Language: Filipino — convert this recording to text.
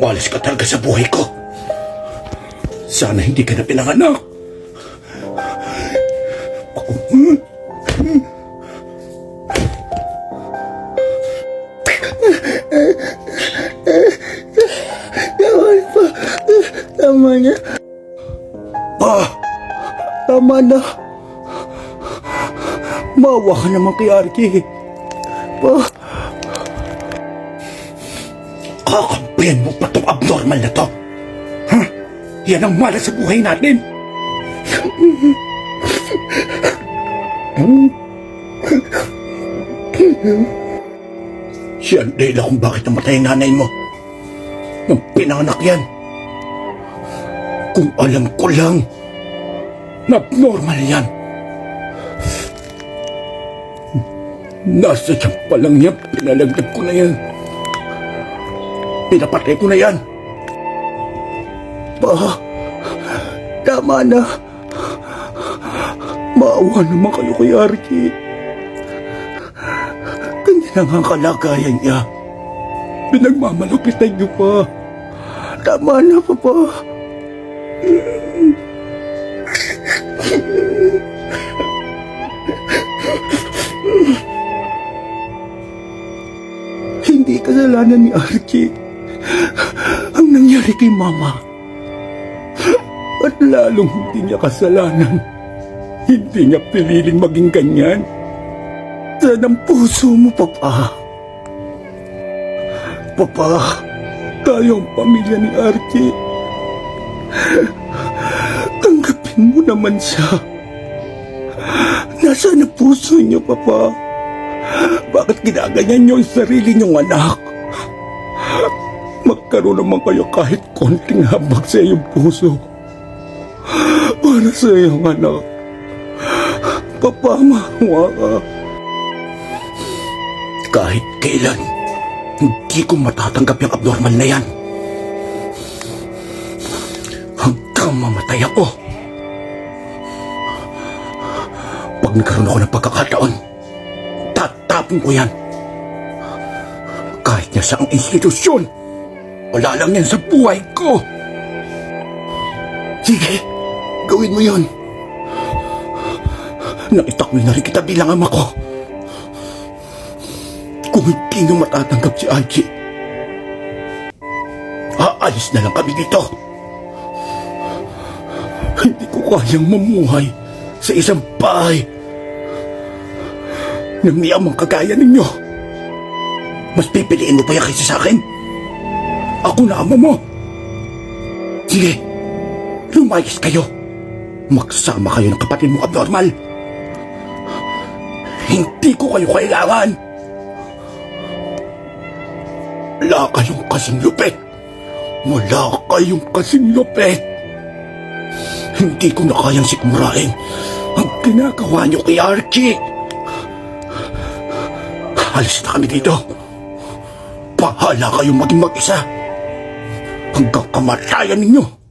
Malis ka talaga sa buhay ko. Sana hindi ka na pinanganak. Ako, Yaman pa. Tama na. pa, Tama na. Mawa ka naman kay Arky. Pa, kakampihan mo pa tong abnormal na to. Ha? Yan ang malas sa buhay natin. Ang dahilan kung bakit namatay ang nanay mo. Nang pinanganak yan. Kung alam ko lang, na abnormal yan. Nasa siyang pa lang yan, pinalagdag ko na yan. Pinapatay ko na yan. pa. Tama na. Maawa naman kayo kay Arky. Ganyan ang kalagayan niya. Pinagmamalupitan niyo pa. Tama na, Papa. Kasalanan ni Archie ang nangyari kay Mama. At lalong hindi niya kasalanan. Hindi niya piniling maging ganyan. Saan ang puso mo, Papa? Papa, tayo ang pamilya ni Archie. Tanggapin mo naman siya. Nasaan ang puso niyo, Papa? Bakit ginaganyan niyo ang sarili niyong anak? Magkaroon naman kayo kahit konting habag sa iyong puso. Para sa iyong anak. Papa, maawa ka. Kahit kailan, hindi ko matatanggap yung abnormal na yan. Hanggang mamatay ako. Pag nagkaroon ako ng pagkakataon, tatapon ko yan. Kahit niya sa ang institusyon, wala lang yan sa buhay ko. Sige, gawin mo yun. Naitakoy na rin kita bilang ama ko. Kung hindi nyo matatanggap si Archie, aalis na lang kami dito. Hindi ko kayang mamuhay sa isang bahay na may amang kagaya ninyo. Mas pipiliin mo pa yan kaysa sa akin? Ako na ama mo. Sige, lumayas kayo. Magsama kayo ng kapatid mo abnormal. Hindi ko kayo kailangan. Wala kayong kasing lupit. Wala kayong kasing lupit. Hindi ko na kayang sikmurain ang ginagawa niyo kay Archie. Alis na kami dito. Bahala kayong maging mag-isa. Hanggang kamatayan ninyo.